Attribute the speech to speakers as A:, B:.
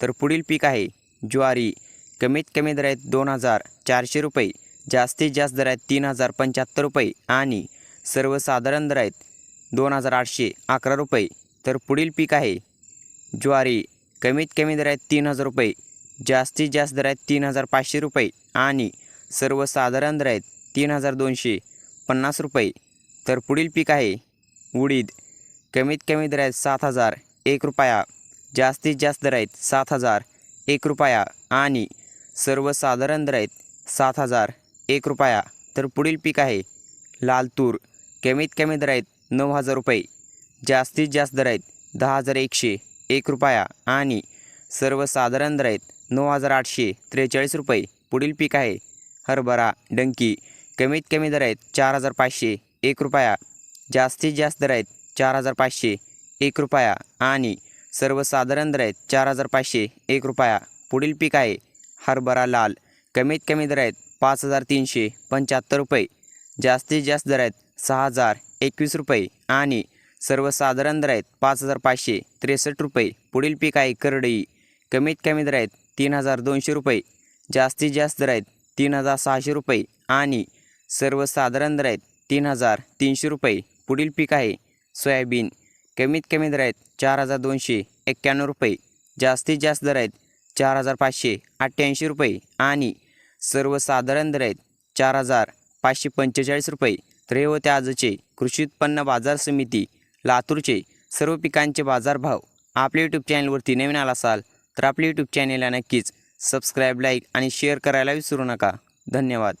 A: तर पुढील पीक आहे ज्वारी. कमीत कमी दरात दोन हजार चारशे रुपये जास्तीत जास्त दरात तीन हजार पंच्याहत्तर रुपये आणि सर्वसाधारण दर आहेत दोन हजार आठशे अकरा रुपये. तर पुढील पीक आहे ज्वारी. कमीत कमी दरात तीन हजार रुपये जास्तीत जास्त दरात तीन हजार पाचशे रुपये आणि सर्वसाधारण दर आहेत तीन हजार दोनशे पन्नास रुपये. तर पुढील पीक आहे उडीद. कमीत कमी दरात सात हजार एक रुपया. जास्तीत जास्त दर आहेत सात हजार एक रुपया आणि सर्वसाधारण दर आहेत सात हजार एक रुपया. तर पुढील पीक आहे लाल तूर कमीत कमी दर आहेत नऊ हजार रुपये. जास्तीत जास्त दर आहेत दहा हजार एकशे एक रुपया आणि सर्वसाधारण दर आहेत नऊ हजार आठशे त्रेचाळीस रुपये. पुढील पीक आहे हरभरा डंकी. कमीत कमी दर आहेत चार हजार पाचशे एक रुपया. जास्तीत जास्त दर आहेत चार हजार पाचशे एक रुपया आणि सर्वसाधारण दर आहेत चार हजार पाचशे एक रुपया. पुढील पीक आहे हरभरा लाल. कमीत कमी दर आहेत पाच हजार तीनशे पंच्याहत्तर रुपये. जास्तीत जास्त दर आहेत सहा हजार एकवीस रुपये आणि सर्वसाधारण दर आहेत पाच हजार पाचशे त्रेसष्ट रुपये. पुढील पीक आहे करडई. कमीत कमी दर आहेत तीन हजार दोनशे रुपये. जास्तीत जास्त दर आहेत तीन हजार सहाशे रुपये आणि सर्वसाधारण दर आहेत तीन हजार तीनशे रुपये. पुढील पीक आहे सोयाबीन. कमीत कमी दर आहेत चार हजार दोनशे एक्क्याण्णव रुपये. जास्तीत जास्त दर आहेत चार हजार पाचशे अठ्ठ्याऐंशी रुपये. आणि सर्वसाधारण दर आहेत चार हजार पाचशे पंचेचाळीस रुपये. तर हे होते आजचे कृषी उत्पन्न बाजार समिती लातूरचे सर्व पिकांचे बाजारभाव. आपल्या यूट्यूब चॅनलवरती नवीन आला असाल तर आपल्या यूट्यूब चॅनेलला नक्कीच सबस्क्राईब लाईक आणि शेअर करायला विसरू नका. धन्यवाद.